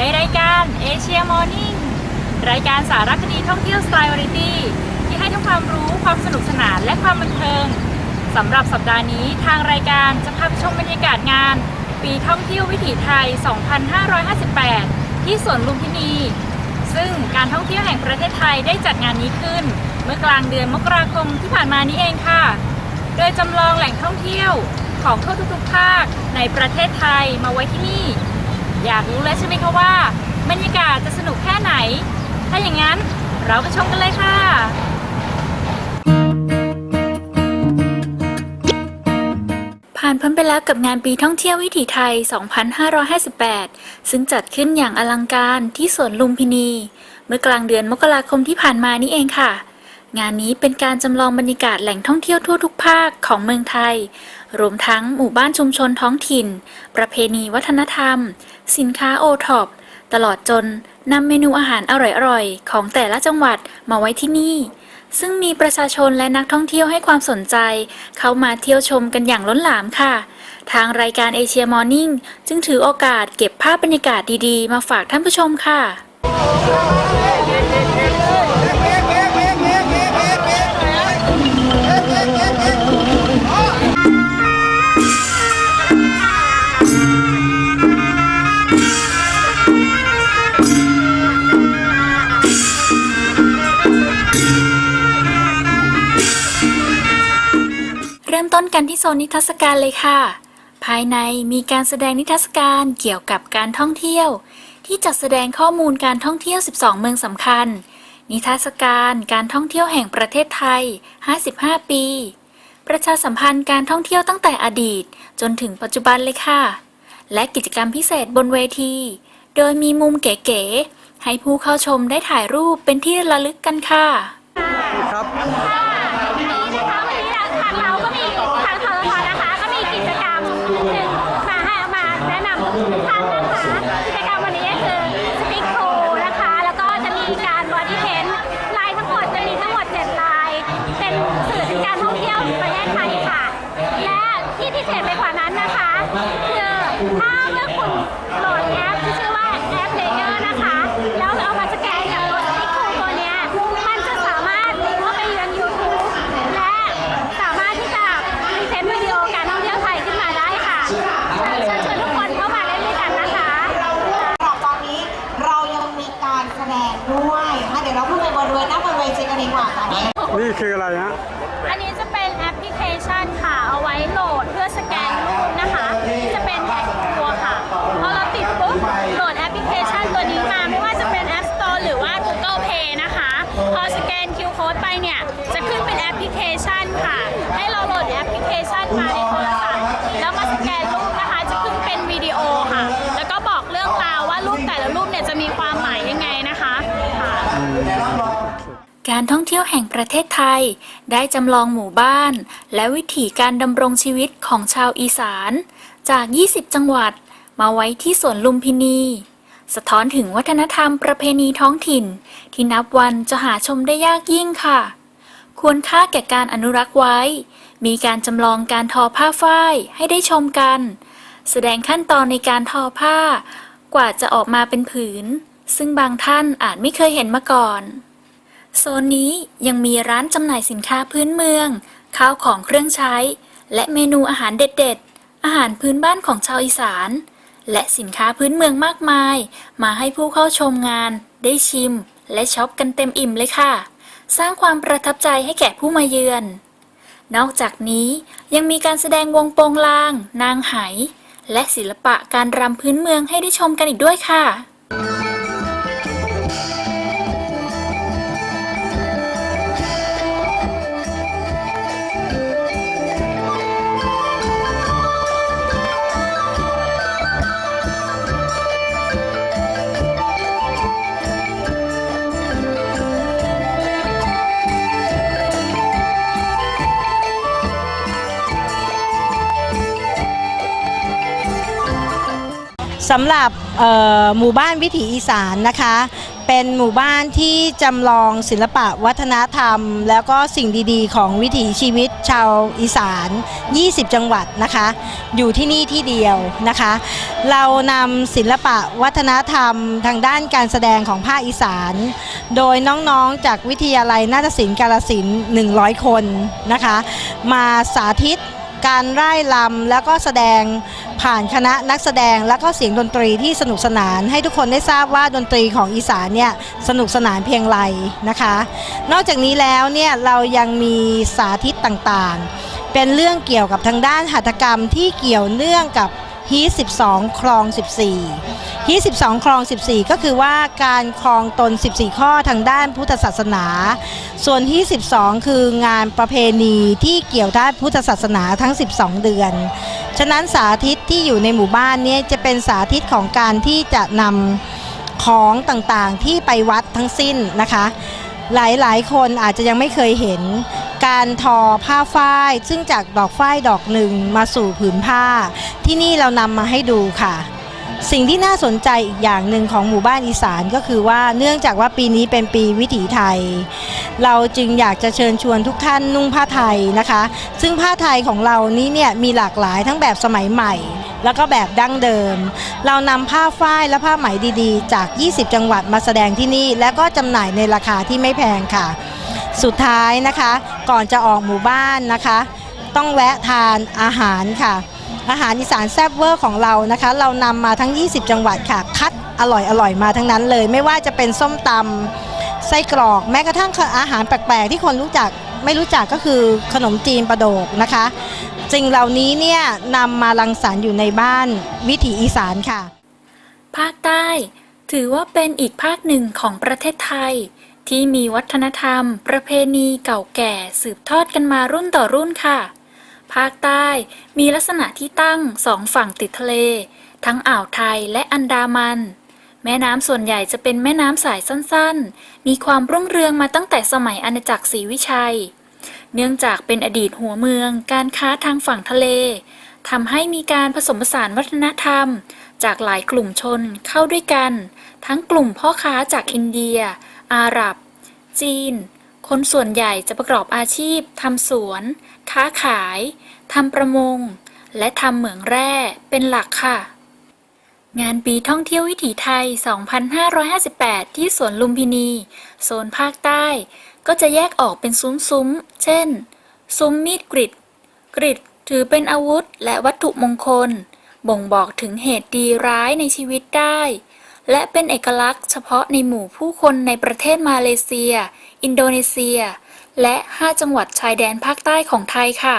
ในรายการเอเชียมอร์นิ่งรายการสารคดีท่องเที่ยวสไตล์วาไรตี้ที่ให้ทั้งความรู้ความสนุกสนานและความบันเทิงสำหรับสัปดาห์นี้ทางรายการจะพาไปชมบรรยากาศงาน ปีท่องเที่ยววิถีไทย 2558 ที่สวนลุมพินี ซึ่งการท่องเที่ยวแห่งประเทศไทยได้จัดงานนี้ขึ้น เมื่อกลางเดือนมกราคมที่ผ่านมานี้เองค่ะ โดยจำลองแหล่งท่องเที่ยวของทั่วทุกๆภาคในประเทศไทยมาไว้ที่นี่ อยากรู้แล้วใช่ไหมคะว่าบรรยากาศจะสนุกแค่ไหน ถ้าอย่างนั้นเราไปชมกันเลยค่ะผ่านพ้นไปแล้วกับงานปีท่องเที่ยววิถีไทย 2558 ซึ่งจัดขึ้นอย่างอลังการที่สวนลุมพินี เมื่อกลางเดือนมกราคมที่ผ่านมานี่เองค่ะ งานนี้เป็นการจำลองบรรยากาศแหล่งท่องเที่ยวทั่วทุกภาคของเมืองไทย รวมทั้งหมู่บ้านชุมชนท้องถิ่น ประเพณีวัฒนธรรม สินค้าโอท็อปตลอดจนนำเมนูอาหารอร่อยๆ ของแต่ละจังหวัดมาไว้ที่นี่ ซึ่งมีประชาชนและนักท่องเที่ยวให้ความสนใจ เข้ามาเที่ยวชมกันอย่างล้นหลามค่ะ ทางรายการเอเชียมอร์นิ่งจึงถือโอกาสเก็บภาพบรรยากาศดีๆ มาฝากท่านผู้ชมค่ะ ริ่มต้นกันที่โซนนิทรรศการเลยค่ะ ภายในมีการแสดงนิทรรศการเกี่ยวกับการท่องเที่ยว ที่จัดแสดงข้อมูลการท่องเที่ยว 12 เมืองสำคัญ นิทรรศการการท่องเที่ยวแห่งประเทศไทย 55 ปี ประชาสัมพันธ์การท่องเที่ยวตั้งแต่อดีต จนถึงปัจจุบันเลยค่ะ และกิจกรรมพิเศษบนเวที โดยมีมุมเก๋ๆให้ผู้เข้าชมได้ถ่ายรูปเป็นที่ระลึกกันค่ะครับ อนนี้นี่ การท่องเที่ยวแห่งประเทศไทย ได้จำลองหมู่บ้าน และวิถีการดำรงชีวิตของชาวอีสาน จาก 20 จังหวัด มาไว้ที่สวนลุมพินี สะท้อนถึงวัฒนธรรมประเพณีท้องถิ่น ที่นับวันจะหาชมได้ยากยิ่งค่ะ ควรค่าแก่การอนุรักษ์ไว้ มีการจำลองการทอผ้าฝ้ายให้ได้ชมกัน แสดงขั้นตอนในการทอผ้า กว่าจะออกมาเป็นผืน ซึ่งบางท่านอาจไม่เคยเห็นมาก่อน โซนนี้ยังมีร้านจำหน่ายสินค้าพื้นเมือง ข้าวของเครื่องใช้ และเมนูอาหารเด็ดๆ อาหารพื้นบ้านของชาวอีสาน และสินค้าพื้นเมืองมากมาย มาให้ผู้เข้าชมงาน ได้ชิม และช็อปกันเต็มอิ่มเลยค่ะ สร้างความประทับใจให้แก่ผู้มาเยือน นอกจากนี้ยังมีการแสดงวงโปงลาง นางไห และศิลปะการรำพื้นเมืองให้ได้ชมกันอีกด้วยค่ะ สำหรับหมู่บ้านวิถีอีสานนะคะ เป็นหมู่บ้านที่จำลองศิลปะวัฒนธรรม แล้วก็สิ่งดีๆ ของวิถีชีวิตชาวอีสาน 20 จังหวัดนะคะ อยู่ที่นี่ที่เดียวนะคะ เรานำศิลปะวัฒนธรรมทางด้านการแสดงของภาคอีสาน โดยน้องๆจากวิทยาลัยนาฏศิลป์กาลสิน 100 คนนะคะ มาสาธิต การร่ายลำแล้วก็แสดงผ่านคณะนักแสดงแล้วก็เสียงดนตรีที่สนุกสนาน ให้ทุกคนได้ทราบว่าดนตรีของอีสานเนี่ยสนุกสนานเพียงไรนะคะ นอกจากนี้แล้วเนี่ยเรายังมีสาธิตต่างๆ เป็นเรื่องเกี่ยวกับทางด้านหัตถกรรมที่เกี่ยวเนื่องกับ ฮีท12 คลอง 14ฮีท12 คลอง 14 ก็คือว่าการคลองตน 14 ข้อทางด้านพุทธศาสนา ส่วนที่12 คืองานประเพณีที่เกี่ยวด้านพุทธศาสนาทั้ง 12 เดือน ฉะนั้นสาธิตที่อยู่ในหมู่บ้านนี้จะเป็นสาธิตของการที่จะนำของต่างๆที่ไปวัดทั้งสิ้นนะคะ หลายๆ คนอาจจะยังไม่เคยเห็น การทอผ้าฝ้าย ซึ่งจากดอกฝ้ายดอกหนึ่งมาสู่ผืนผ้า ที่นี่เรานำมาให้ดูค่ะ สิ่งที่น่าสนใจอีกอย่างหนึ่งของหมู่บ้านอีสานก็คือว่าเนื่องจากว่าปีนี้เป็นปีวิถีไทย เราจึงอยากจะเชิญชวนทุกท่านนุ่งผ้าไทยนะคะ ซึ่งผ้าไทยของเรานี้เนี่ยมีหลากหลายทั้งแบบสมัยใหม่แล้วก็แบบดั้งเดิม เรานำผ้าฝ้ายและผ้าไหมดีๆ จาก 20 จังหวัดมาแสดงที่นี่ และก็จำหน่ายในราคาที่ไม่แพงค่ะ สุดท้ายนะคะ ก่อนจะออกหมู่บ้านนะคะ ต้องแวะทานอาหารค่ะ อาหารอีสานแซ่บเวอร์ของเรานะคะ เรานำมาทั้ง 20 จังหวัดค่ะ คัดอร่อยอร่อยมาทั้งนั้นเลย ไม่ว่าจะเป็นส้มตำไส้กรอกแม้กระทั่งอาหารแปลกๆ ที่คนรู้จักไม่รู้จักก็คือขนมจีนประโดกนะคะสิ่งเหล่านี้เนี่ยนำมารังสรรค์อยู่ในบ้านวิถีอีสานค่ะ ภาคใต้ ถือว่าเป็นอีกภาคหนึ่งของประเทศไทย ที่มีวัฒนธรรม ประเพณีเก่าแก่สืบทอดกันมารุ่นต่อรุ่นค่ะ ภาคใต้มีลักษณะที่ตั้งสองฝั่งติดทะเล ทั้งอ่าวไทยและอันดามัน แม่น้ำส่วนใหญ่จะเป็นแม่น้ำสายสั้นๆ มีความรุ่งเรืองมาตั้งแต่สมัยอาณาจักรศรีวิชัย เนื่องจากเป็นอดีตหัวเมือง การค้าทางฝั่งทะเลทำให้มีการผสมผสานวัฒนธรรม จากหลายกลุ่มชนเข้าด้วยกัน ทั้งกลุ่มพ่อค้าจากอินเดีย อาหรับ จีน คนส่วนใหญ่จะประกอบอาชีพทำสวน ค้าขายทำประมง และทำเหมืองแร่เป็นหลักค่ะ งานปีท่องเที่ยววิถีไทย 2558 ที่สวนลุมพินี โซนภาคใต้ ก็จะแยกออกเป็นซุ้มๆ เช่น ซุ้มมีดกริด กริดถือเป็นอาวุธและวัตถุมงคล บ่งบอกถึงเหตุดีร้ายในชีวิตได้ และเป็นเอกลักษณ์เฉพาะในหมู่ผู้คนในประเทศมาเลเซีย อินโดนีเซีย และ 5 จังหวัดชายแดนภาคใต้ของไทยค่ะ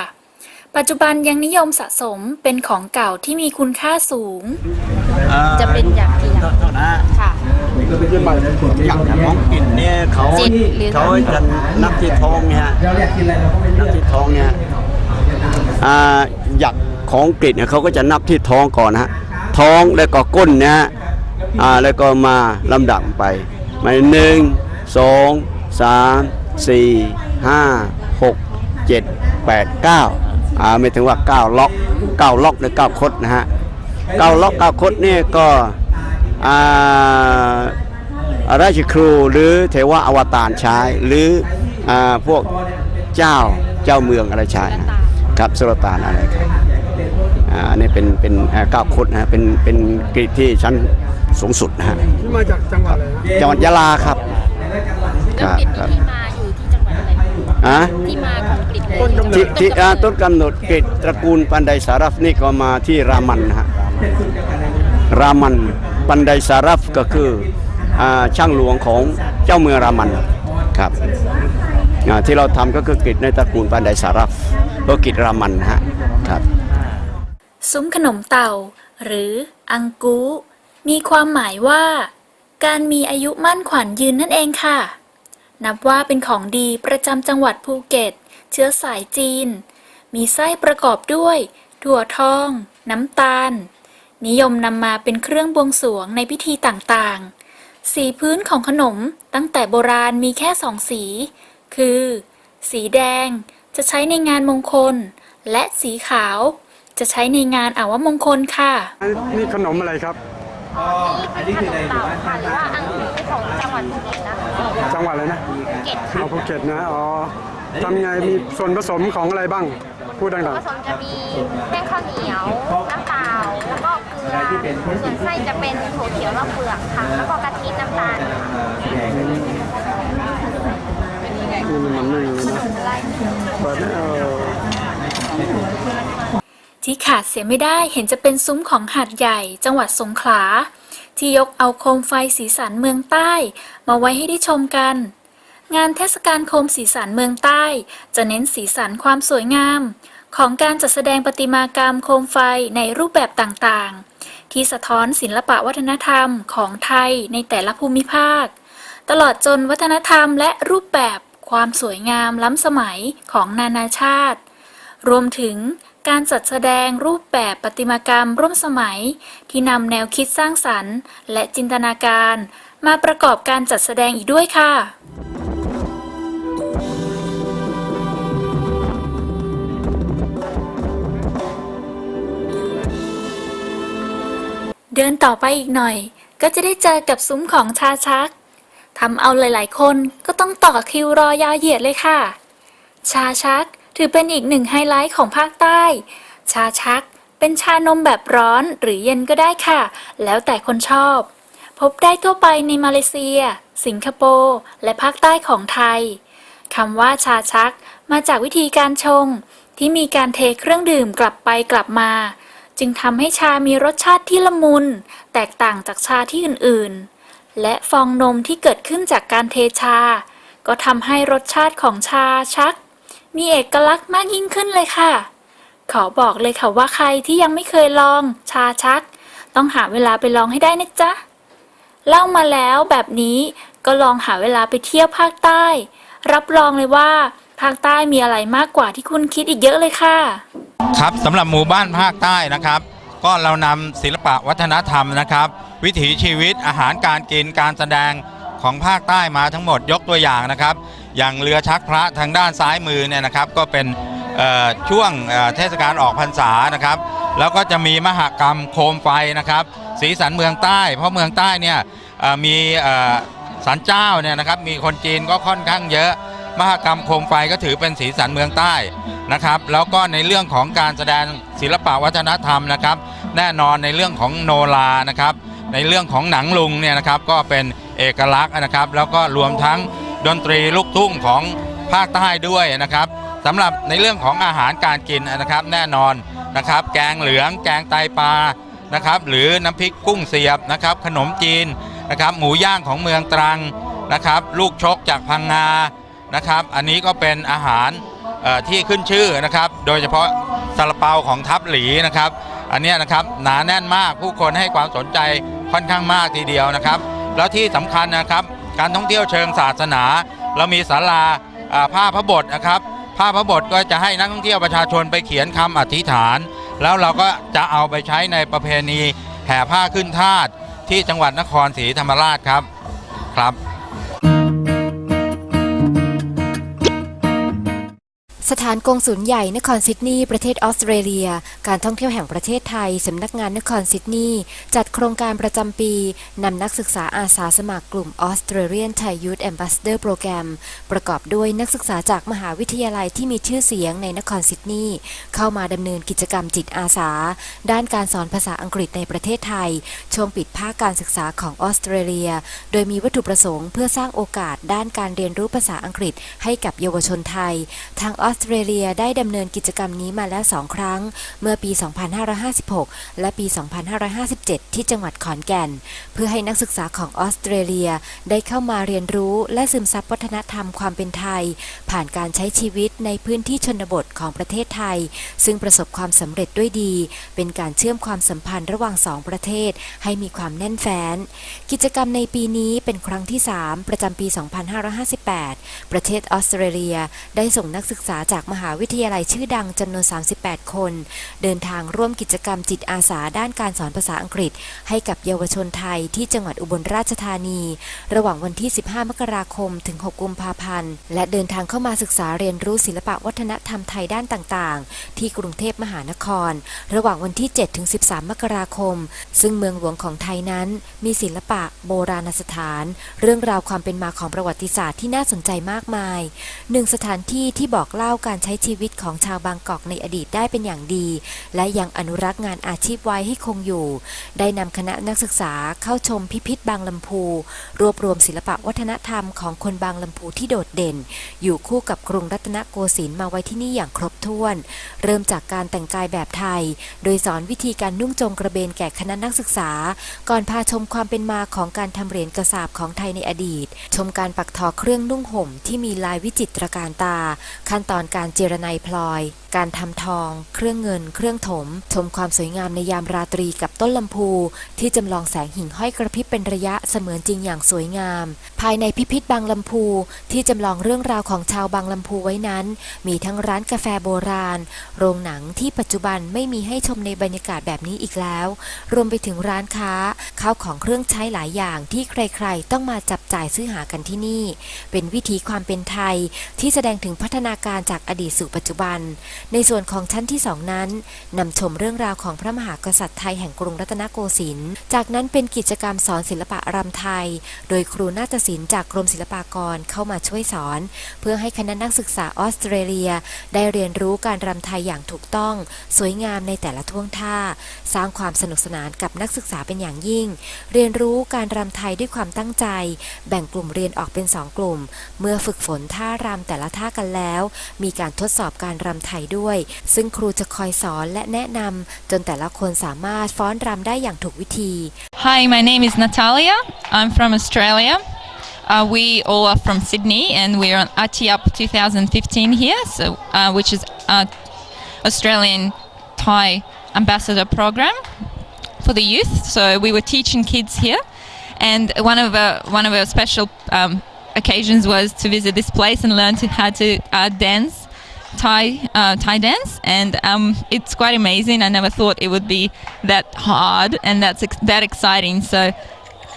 ปัจจุบันยังนิยมสะสมเป็นของเก่าที่มีคุณค่าสูง จะเป็นอย่างกี่อย่างเท่านั้นค่ะอย่างของกินเนี่ยเขาจิตหรือเขาจะนับที่ท้องเนี่ยฮะนับที่ท้องเนี่ยอ่าหยักของกรีดเนี่ยเขาก็จะนับที่ท้องก่อนนะฮะท้องแล้วก็ก้นเนี่ยฮะ อ่าแล้วก็มาลำดับไปหมายหนึ่งสองสามสี่ห้าหกเจ็ดแปดเก้าอ่าไม่ถึงว่าเก้าล็อกเก้าล็อกหรือเก้าคดนะฮะเก้าล็อกเก้าคดเนี่ยก็อ่าราชครูหรือเทวะอวตารใช้หรืออ่าพวกเจ้าเจ้าเมืองอะไรใช้นะครับสุลตานอะไรครับอ่าอันนี้เป็นเป็นเก้าคดนะฮะเป็นเป็นกรีที่ชั้น สูงสุดนะฮะนี่มาจากจังหวัดอะไรนะจังหวัดยะลาครับคแล้วรับกลิ่นครับที่มาอยู่ที่จังหวัดอะไรอะ ที่มาของกลิ่นต้นกำเนิที่ดที่อ่าต้นกำเนิดกรีดตระกูลปันไดสารัฟนี่ก็มาที่รามันนะฮะรามันปันไดสารัฟก็คืออ่าช่างหลวงของเจ้าเมืองรามันครับอ่าที่เราทำก็คือกรีดในตระกูลปันไดสารัฟก็กรีดรามันนะฮะครับ ซุ้มขนมเต่า หรืออังกู มีความหมายว่า การมีอายุมั่นขวัญยืนนั่นเองค่ะ นับว่าเป็นของดีประจำจังหวัดภูเก็ต เชื้อสายจีน มีไส้ประกอบด้วย ถั่วทอง น้ำตาล นิยมนำมาเป็นเครื่องบวงสรวงในพิธีต่างๆ สีพื้นของขนมตั้งแต่โบราณมีแค่สองสี คือ สีแดงจะใช้ในงานมงคล และสีขาวจะใช้ในงานอาวมงคลค่ะ นี่ขนมอะไรครับ อันนี้เป็นขนมเต่าค่ะหรือว่าอังกฤษของจังหวัดภูเก็ตนะคะจังหวัดอะไรนะ ภูเก็ตค่ะเอาภูเก็ตนะ อ๋อทำไงมีส่วนผสมของอะไรบ้าง พูดดังผสมจะมีแป้งข้าวเหนียว น้ำเปล่า แล้วก็เกลือ ส่วนไส้จะเป็นถั่วเขียวและเปลือกค่ะ แล้วก็กะทิน้ำตาลๆนี่มันไม่มีนะเปิดนะเออ ที่ขาดเสียไม่ได้เห็นจะเป็นซุ้มของหาดใหญ่ จังหวัดสงขลา ที่ยกเอาโคมไฟสีสันเมืองใต้ มาไว้ให้ได้ชมกัน งานเทศกาลโคมสีสันเมืองใต้ จะเน้นสีสันความสวยงาม ของการจัดแสดงประติมากรรมโคมไฟในรูปแบบต่างๆ ที่สะท้อนศิลปะวัฒนธรรมของไทยในแต่ละภูมิภาค ตลอดจนวัฒนธรรมและรูปแบบความสวยงามล้ำสมัยของนานาชาติ รวมถึง การจัดแสดงรูปแบบประติมากรรมร่วมสมัย ที่นำแนวคิดสร้างสรรค์ และจินตนาการ มาประกอบการจัดแสดงอีกด้วยค่ะเดินต่อไปอีกหน่อย ก็จะได้เจอกับซุ้มของชาชักทำเอาหลาย ๆ คนก็ต้องต่อคิวรอยาวเหยียดเลยค่ะ ชาชัก ถือเป็นอีกหนึ่งไฮไลท์ของภาคใต้ ชาชัก เป็นชานมแบบร้อนหรือเย็นก็ได้ค่ะ แล้วแต่คนชอบ พบได้ทั่วไปในมาเลเซีย สิงคโปร์ และภาคใต้ของไทยคำว่าชาชักมาจากวิธีการชง ที่มีการเทเครื่องดื่มกลับไปกลับมา จึงทำให้ชามีรสชาติที่ละมุน แตกต่างจากชาที่อื่นๆ และฟองนมที่เกิดขึ้นจากการเทชา ก็ทำให้รสชาติของชาชัก มีเอกลักษณ์มากยิ่งขึ้นเลยค่ะ ขอบอกเลยค่ะว่าใครที่ยังไม่เคยลองชาชัก ต้องหาเวลาไปลองให้ได้นะจ๊ะ เล่ามาแล้วแบบนี้ก็ลองหาเวลาไปเที่ยวภาคใต้ รับรองเลยว่าภาคใต้มีอะไรมากกว่าที่คุณคิดอีกเยอะเลยค่ะ ครับสำหรับหมู่บ้านภาคใต้นะครับ ก็เรานำศิลปะวัฒนธรรมนะครับ วิถีชีวิตอาหารการกินการแสดง ของภาคใต้มาทั้งหมดยกตัวอย่างนะครับ อย่างเรือชักพระทางด้านซ้ายมือเนี่ยนะครับ ก็เป็นช่วงเทศกาลออกพรรษานะครับ แล้วก็จะมีมหกรรมโคมไฟนะครับ สีสันเมืองใต้ เพราะเมืองใต้เนี่ยมีสันเจ้าเนี่ยนะครับมีคนจีนก็ค่อนข้างเยอะ มหกรรมโคมไฟก็ถือเป็นสีสันเมืองใต้นะครับ แล้วก็ในเรื่องของการแสดงศิลปวัฒนธรรมนะครับ แน่นอนในเรื่องของโนรานะครับ ในเรื่องของหนังลุงเนี่ยนะครับก็เป็น เอกลักษณ์นะครับ แล้วก็รวมทั้งดนตรีลูกทุ่งของภาคใต้ด้วยนะครับสำหรับในเรื่องของอาหารการกินนะครับแน่นอนนะครับ แกงเหลืองแกงไตปลานะครับหรือน้ำพริกกุ้งเสียบนะครับ ขนมจีนนะครับ หมูย่างของเมืองตรังนะครับ ลูกชกจากพังงานะครับ อันนี้ก็เป็นอาหารที่ขึ้นชื่อนะครับ โดยเฉพาะซาลาเปาของทับหลีนะครับ อันนี้นะครับหนาแน่นมากผู้คนให้ความสนใจค่อนข้างมากทีเดียวนะครับ แล้วที่สำคัญนะครับ การท่องเที่ยวเชิงศาสนา เรามีศาลาผ้าพระบทนะครับผ้าพระบทก็จะให้นักท่องเที่ยวประชาชนไปเขียนคำอธิษฐาน แล้วเราก็จะเอาไปใช้ในประเพณีแห่ผ้าขึ้นทาตที่จังหวัดนครศรีธรรมราชครับครับ สถานกงศูนย์ใหญ่นครซิดนีย์ประเทศออสเตรเลีย การท่องเที่ยวแห่งประเทศไทยสำนักงานนครซิดนีย์จัดโครงการประจำปีนำนักศึกษาอาสาสมัครกลุ่ม Australian Thai Youth Ambassador Program ประกอบด้วยนักศึกษาจากมหาวิทยาลัยที่มีชื่อเสียงในนครซิดนีย์เข้ามาดำเนินกิจกรรมจิตอาสา ด้านการสอนภาษาอังกฤษในประเทศไทย ช่วงปิดภาคการศึกษาของออสเตรเลีย โดยมีวัตถุประสงค์เพื่อสร้างโอกาสด้านการเรียนรู้ภาษาอังกฤษให้กับเยาวชนไทยทางออสสเตรเลียได้ดำเนินกิจกรรมนี้มาแล้วสองครั้ง เมื่อปี 2556 และปี 2557 ที่จังหวัดขอนแก่น เพื่อให้นักศึกษาของออสเตรเลียได้เข้ามาเรียนรู้และซึมซับวัฒนธรรมความเป็นไทย ผ่านการใช้ชีวิตในพื้นที่ชนบทของประเทศไทย ซึ่งประสบความสำเร็จด้วยดี เป็นการเชื่อมความสัมพันธ์ระหว่างสองประเทศ ให้มีความแน่นแฟ้น กิจกรรมในปีนี้เป็นครั้งที่ 3 ประจำปี 2558 ประเทศออสเตรเลียได้ส่งนักศึกษาจากมหาวิทยาลัยชื่อดังจำนวน 38 คน เดินทางร่วมกิจกรรมจิตอาสาด้านการสอนภาษาอังกฤษ ให้กับเยาวชนไทยที่จังหวัดอุบลราชธานี ระหว่างวันที่ 15 มกราคม ถึง 6 กุมภาพันธ์ และเดินทางเข้ามาศึกษาเรียนรู้ศิลปะวัฒนธรรมไทยด้านต่างๆ ที่กรุงเทพมหานคร ระหว่างวันที่ 7 ถึง 13 มกราคม ซึ่งเมืองหลวงของไทยนั้น มีศิลปะ โบราณสถาน เรื่องราวความเป็นมาของประวัติศาสตร์ที่น่าสนใจมากมายหนึ่งสถานที่ที่บอกเล่าาการใช้ชีวิตของชาวบางกอกในอดีตได้เป็นอย่างดี และยังอนุรักษ์งานอาชีพไว้ให้คงอยู่ ได้นำคณะนักศึกษาเข้าชมพิพิธบางลำพู รวบรวมศิลปะวัฒนธรรมของคนบางลำพูที่โดดเด่น อยู่คู่กับกรุงรัตนโกสินทร์มาไว้ที่นี่อย่างครบถ้วน เริ่มจากการแต่งกายแบบไทย โดยสอนวิธีการนุ่งจงกระเบนแก่คณะนักศึกษา ก่อนพาชมความเป็นมาของการทำเหรียญกระสาบของไทยในอดีต ชมการปักทอเครื่องนุ่งห่มที่มีลายวิจิตรการตา ขั้นตอนอนการเจรไนพลอยการทำทอง เครื่องเงิน เครื่องถม ชมความสวยงามในยามราตรีกับต้นลำพู ที่จำลองแสงหิ่งห้อยกระพริบเป็นระยะเสมือนจริงอย่างสวยงาม ภายในพิพิธบางลำพู ที่จำลองเรื่องราวของชาวบางลำพูไว้นั้น มีทั้งร้านกาแฟโบราณ โรงหนังที่ปัจจุบันไม่มีให้ชมในบรรยากาศแบบนี้อีกแล้ว รวมไปถึงร้านค้าข้าวของเครื่องใช้หลายอย่างที่ใครๆ ต้องมาจับจ่ายซื้อหากันที่นี่ เป็นวิถีความเป็นไทยที่แสดงถึงพัฒนาการจากอดีตสู่ปัจจุบันในส่วนของชั้นที่สองนั้นนำชมเรื่องราวของพระมหากษัตริย์ไทยแห่งกรุงรัตนโกสินทร์ จากนั้นเป็นกิจกรรมสอนศิลปะรำไทย โดยครูนาฏศิลป์จากกรมศิลปากรเข้ามาช่วยสอน เพื่อให้คณะนักศึกษาออสเตรเลีย ได้เรียนรู้การรำไทยอย่างถูกต้อง สวยงามในแต่ละท่วงท่า สร้างความสนุกสนานกับนักศึกษาเป็นอย่างยิ่ง เรียนรู้การรำไทยด้วยความตั้งใจ แบ่งกลุ่มเรียนออกเป็นสองกลุ่ม เมื่อฝึกฝนท่ารำแต่ละท่ากันแล้ว มีการทดสอบการรำไทย ด้วย ซึ่งครูจะคอยสอนและแนะนำจนแต่ละคนสามารถฟ้อนรำได้อย่างถูกวิธี Hi, my name is Natalia. I'm from Australia. Uh, we all are from Sydney, and we're on Ati Up 2015 here, so uh, which is uh, Australian Thai Ambassador Program for the youth. So we were teaching kids here, and one of our, one of our special um, occasions was to visit this place and learn to, how to uh, dance. Thai uh, Thai dance, and um, it's quite amazing. I never thought it would be that hard and that's ex- that exciting. So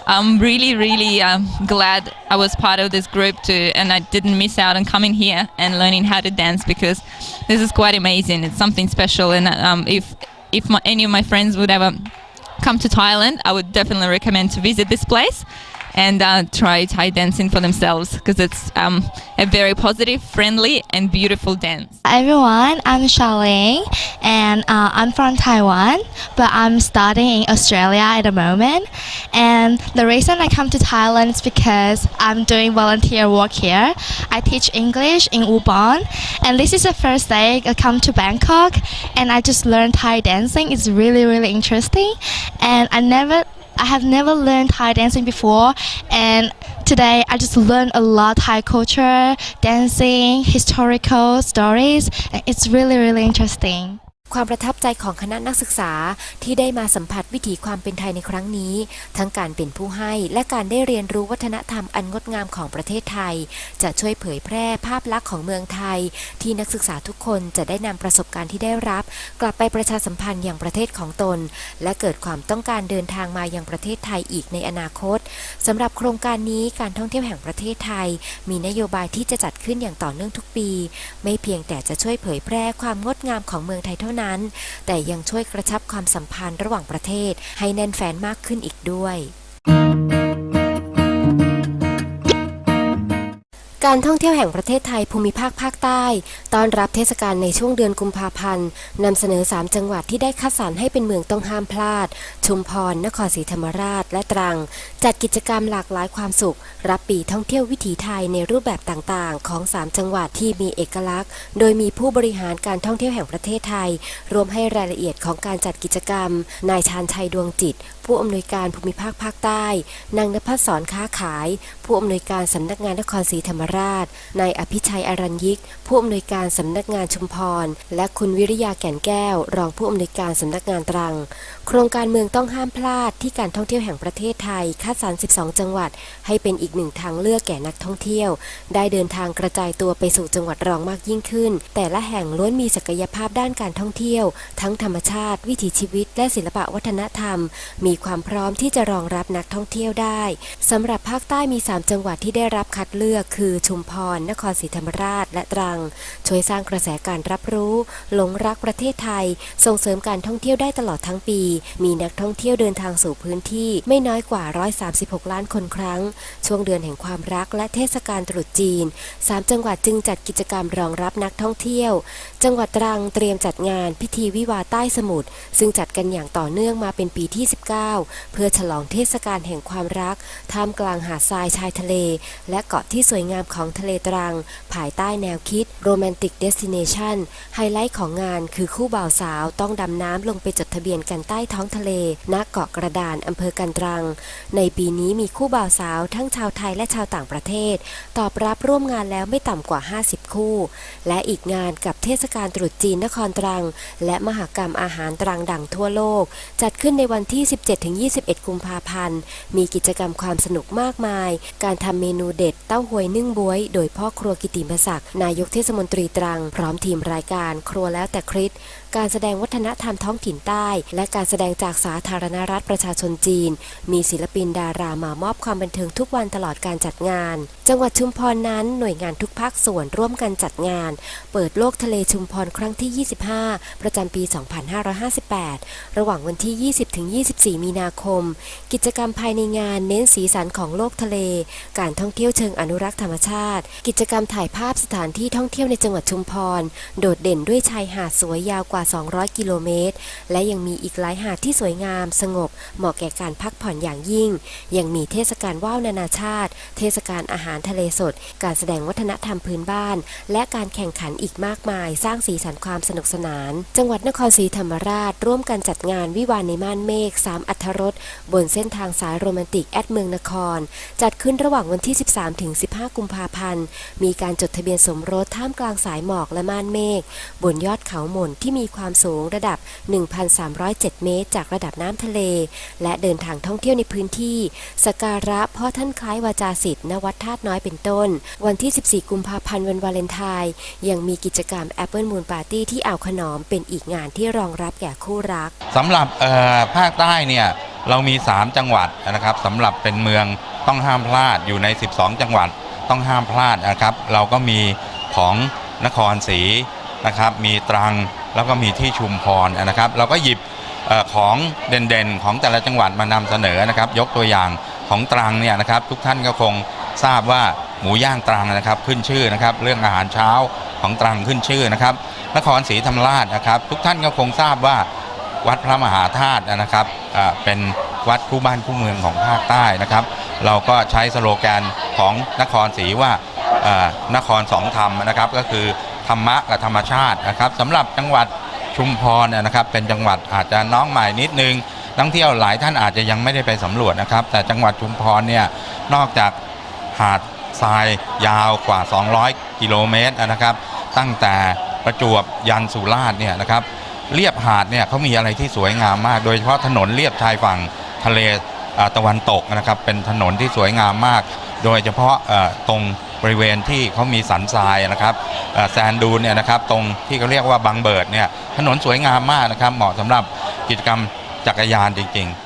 I'm really, really um, glad I was part of this group too, and I didn't miss out on coming here and learning how to dance because this is quite amazing. It's something special, and um, if if my, any of my friends would ever come to Thailand, I would definitely recommend to visit this place and uh, try Thai dancing for themselves because it's um, a very positive, friendly, and beautiful dance. Hi everyone, I'm Charlene and uh, I'm from Taiwan, but I'm studying in Australia at the moment. And the reason I come to Thailand is because I'm doing volunteer work here. I teach English in Ubon, and this is the first day I come to Bangkok, and I just learned Thai dancing. It's really, really interesting, and I never I have never learned Thai dancing before, and today I just learned a lot Thai culture, dancing, historical stories. and It's really, really interesting. ความประทับใจของคณะนักศึกษาที่ได้มาสัมผัสวิถีความเป็นไทยในครั้งนี้ ทั้งการเป็นผู้ให้และการได้เรียนรู้วัฒนธรรมอันงดงามของประเทศไทย จะช่วยเผยแพร่ภาพลักษณ์ของเมืองไทย ที่นักศึกษาทุกคนจะได้นำประสบการณ์ที่ได้รับ กลับไปประชาสัมพันธ์อย่างประเทศของตน และเกิดความต้องการเดินทางมายังประเทศไทยอีกในอนาคตสำหรับโครงการนี้การท่องเที่ยวแห่งประเทศไทย มีนโยบายที่จะจัดขึ้นอย่างต่อเนื่องทุกปี ไม่เพียงแต่จะช่วยเผยแพร่ความงดงามของเมืองไทยเท่านั้นแต่ยังช่วยกระชับความสัมพันธ์ระหว่างประเทศให้แน่นแฟนมากขึ้นอีกด้วย การท่องเที่ยวแห่งประเทศไทยภูมิภาคภาคใต้ต้อนรับเทศกาลในช่วงเดือนกุมภาพันธ์นำเสนอ 3 จังหวัดที่ได้คัดสรรให้เป็นเมืองต้องห้ามพลาด ชุมพร นครศรีธรรมราช และตรัง จัดกิจกรรมหลากหลายความสุข รับปีท่องเที่ยววิถีไทยในรูปแบบต่างๆ ของ 3 จังหวัดที่มีเอกลักษณ์ โดยมีผู้บริหารการท่องเที่ยวแห่งประเทศไทยรวมให้รายละเอียดของการจัดกิจกรรม นายชาญชัยดวงจิต ผู้อำนวยการภูมิภาคภาคใต้ นางนภัสสรค้าขาย ผู้อำนวยการสำนักงานนครศรีธรรมราช นายอภิชัยอรัญยิก ผู้อำนวยการสำนักงานชุมพร และคุณวิริยาแก่นแก้ว รองผู้อำนวยการสำนักงานตรัง โครงการเมืองต้องห้ามพลาดที่การท่องเที่ยวแห่งประเทศไทยคัดสรร 12 จังหวัด ให้เป็นอีกหนึ่งทางเลือกแก่นักท่องเที่ยว ได้เดินทางกระจายตัวไปสู่จังหวัดรองมากยิ่งขึ้น แต่ละแห่งล้วนมีศักยภาพด้านการท่องเที่ยว ทั้งธรรมชาติ วิถีชีวิต และศิลปะวัฒนธรรม มีีความพร้อมที่จะรองรับนักท่องเที่ยวได้สำหรับภาคใต้มี 3 จังหวัดที่ได้รับคัดเลือก คือชุมพร นครศรีธรรมราช และตรัง ช่วยสร้างกระแสการรับรู้หลงรักประเทศไทย ส่งเสริมการท่องเที่ยวได้ตลอดทั้งปี มีนักท่องเที่ยวเดินทางสู่พื้นที่ไม่น้อยกว่า 136 ล้านคนครั้ง ช่วงเดือนแห่งความรักและเทศกาลตรุษจีน 3 จังหวัดจึงจัดกิจกรรมรองรับนักท่องเที่ยว จังหวัดตรังเตรียมจัดงานพิธีวิวาใต้สมุทรซึ่งจัดกันอย่างต่อเนื่องมาเป็นปีที่ 19เพื่อฉลองเทศกาลแห่งความรัก ท่ามกลางหาดทรายชายทะเล และเกาะที่สวยงามของทะเลตรัง ภายใต้แนวคิด Romantic Destination ไฮไลท์ของงานคือคู่บ่าวสาวต้องดำน้ำลงไปจดทะเบียนกันใต้ท้องทะเลณเกาะกระดานอำเภอกันตรัง ในปีนี้มีคู่บ่าวสาวทั้งชาวไทยและชาวต่างประเทศ ตอบรับร่วมงานแล้วไม่ต่ำกว่า 50 คู่ และอีกงานกับเทศกาลตรุษจีนนครตรัง และมหกรรมอาหารตรังดังทั่วโลก จัดขึ้นในวันที่17-21 กุมภาพันธ์ มีกิจกรรมความสนุกมากมาย การทำเมนูเด็ดเต้าหวยนึ่งบวย โดยพ่อครัวกิติมศักดิ์นายกเทศมนตรีตรัง พร้อมทีมรายการครัวแล้วแต่คริส การแสดงวัฒนธรรมท้องถิ่นใต้ และการแสดงจากสาธารณรัฐประชาชนจีน มีศิลปินดารามามอบความบันเทิงทุกวันตลอดการจัดงาน จังหวัดชุมพรนั้นหน่วยงานทุกภาคส่วนร่วมกันจัดงาน เปิดโลกทะเลชุมพรครั้งที่ 25 ประจำปี 2558 ระหว่างวันที่ 20-24 มีนาคม กิจกรรมภายในงานเน้นสีสันของโลกทะเล การท่องเที่ยวเชิงอนุรักษ์ธรรมชาติ กิจกรรมถ่ายภาพสถานที่ท่องเที่ยวในจังหวัดชุมพร โดดเด่นด้วยชายหาดสวยยาวกว่า200 กิโลเมตร และยังมีอีกหลายหาดที่สวยงาม สงบ เหมาะแก่การพักผ่อนอย่างยิ่ง ยังมีเทศกาลว่าวนานาชาติ เทศกาลอาหารทะเลสด การแสดงวัฒนธรรมพื้นบ้าน และการแข่งขันอีกมากมาย สร้างสีสันความสนุกสนาน จังหวัดนครศรีธรรมราช ร่วมกันจัดงานวิวาห์ในม่านเมฆสามอัธรสบนเส้นทางสายโรแมนติกแอดเมืองนคร จัดขึ้นระหว่างวันที่ 13ถึง15 กุมภาพันธ์ มีการจดทะเบียนสมรสท่ามกลางสายหมอกและม่านเมฆบนยอดเขาหม่นที่มีความสูงระดับ 1,307 เมตร จากระดับน้ำทะเล และเดินทางท่องเที่ยวในพื้นที่สการะพ่อท่านคล้ายวาจาสิทธิ์ณวัดธาตุน้อยเป็นต้น วันที่ 14 กุมภาพันธ์วันวาเลนไทน์ยังมีกิจกรรม Apple Moon Party ที่อ่าวขนอมเป็นอีกงานที่รองรับแก่คู่รักสำหรับภาคใต้เนี่ยเรามี 3 จังหวัดนะครับสำหรับเป็นเมืองต้องห้ามพลาดอยู่ใน 12 จังหวัดต้องห้ามพลาดนะครับ เราก็มีของนครศรีนะครับ มีตรัง แล้วก็มีที่ชุมพรนะครับ เราก็หยิบอของเด่นๆ ของแต่ละจังหวัดมานำเสนอนะครับ ยกตัวอย่างของตรังเนี่ยนะครับ ทุกท่านก็คงทราบว่าหมูย่างตรังนะครับขึ้นชื่อนะครับ เรื่องอาหารเช้าของตรังขึ้นชื่อนะครับนครศรีธรรมราชนะครับ ทุกท่านก็คงทราบว่าวัดพระมหาธาตุนะครับเป็นวัดคู่บ้านคู่เมืองของภาคใต้นะครับ เราก็ใช้สโลแกนของนครศรีว่าอ่านครสองธรรมนะครับ ก็คือ ธรรมะกับธรรมชาตินะครับสำหรับจังหวัดชุมพรเนยนะครับ เป็นจังหวัดอาจจะน้องใหม่นิดนึงนักท่องเที่ยวหลายท่านอาจจะยังไม่ได้ไปสำรวจนะครับ แต่จังหวัดชุมพรเนี่ยนอกจากหาดทรายยาวกว่า 200 กิโลเมตรนะครับ ตั้งแต่ประจวบยันสุราษฎร์เนี่ยนะครับเรียบหาดเนี่ยเขามีอะไรที่สวยงามมาก โดยเฉพาะถนนเรียบชายฝั่งทะเลตะวันตกนะครับ เป็นถนนที่สวยงามมาก โดยเฉพาะตรง บริเวณที่เขามีสันทรายนะครับแซนดูนเนี่ยนะครับตรงที่เขาเรียกว่าบางเบิดเนี่ยถนนสวยงามมากนะครับเหมาะสำหรับกิจกรรมจักรยานจริง ๆ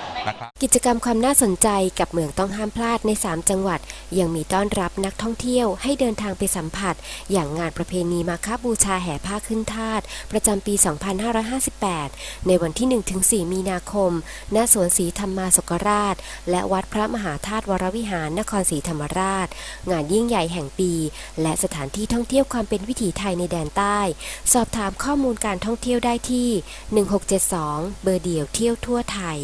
กิจกรรมความน่าสนใจกับเมืองต้องห้ามพลาดใน 3 จังหวัด ยังมีต้อนรับนักท่องเที่ยวให้เดินทางไปสัมผัส อย่างงานประเพณีมาคาบูชาแห่ผ้าขึ้นทาสประจำปี 2558 ในวันที่ 1-4 มีนาคม ณ สวนศรีธรรมาสกราช และวัดพระมหาธาตุวรวิหารนครศรีธรรมราช งานยิ่งใหญ่แห่งปี และสถานที่ท่องเที่ยวความเป็นวิถีไทยในแดนใต้ สอบถามข้อมูลการท่องเที่ยวได้ที่ 1672 เบอร์เดียวเที่ยวทั่วไทย